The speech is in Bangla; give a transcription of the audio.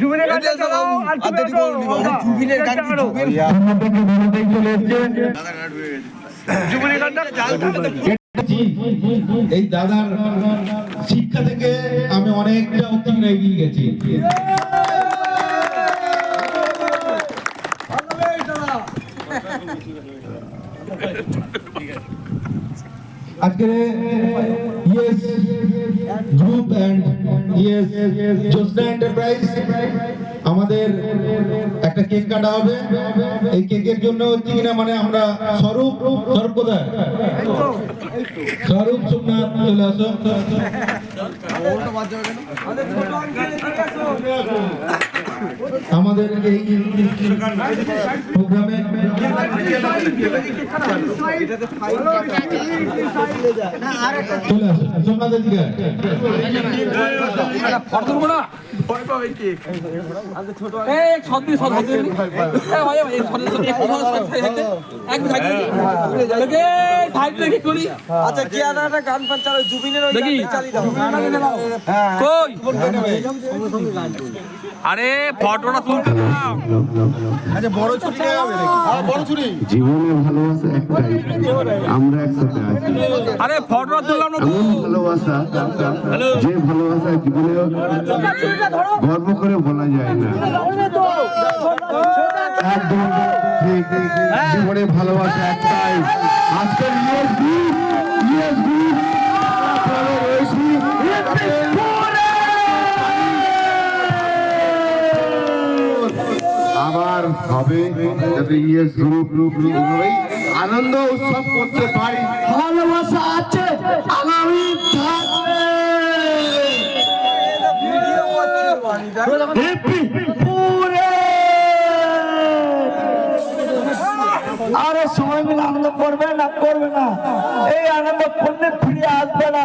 জুবিনের চালাও আর জুবিনের। জুবিনের গানটা এই দাদার শিক্ষা থেকে আমি অনেকটা অতিরিক্ত এগিয়ে গেছি। আজকে Yes Group and Yes Josna enterprise, আমাদের একটা কেক কাটা হবে। এই কেকের জন্য হচ্ছে কিনা মানে আমরা স্বরূপ স্বরূপ কোথায়? স্বরূপ সোমনাথ চলে আসো। আমাদের এই প্রোগ্রামে চলে আসুন সোমনাথের দিকে আচ্ছা কি আর একটা গান ফান চালাও? জুবিনের ওই দেখি। দাও। কই? আরে ফটোটা তুলতে দাও জীবনে ভালোবাসা একটাই। আমরা একসাথে আছি। আরে ফটোটা তুললাম না ভালোবাসা যে ভালোবাসা জীবনে গর্ব করে বলা যায় না। জীবনে ভালোবাসা একটাই। আজকের আবার হবে যাতে ইয়েস গ্রুপ গ্রুপ আনন্দ উৎসব করতে পারি। ভালোবাসা আছে আগামী আরে সময় মিলে আনন্দ করবে না করবে না। এই আনন্দ করলে ফিরে আসবে না।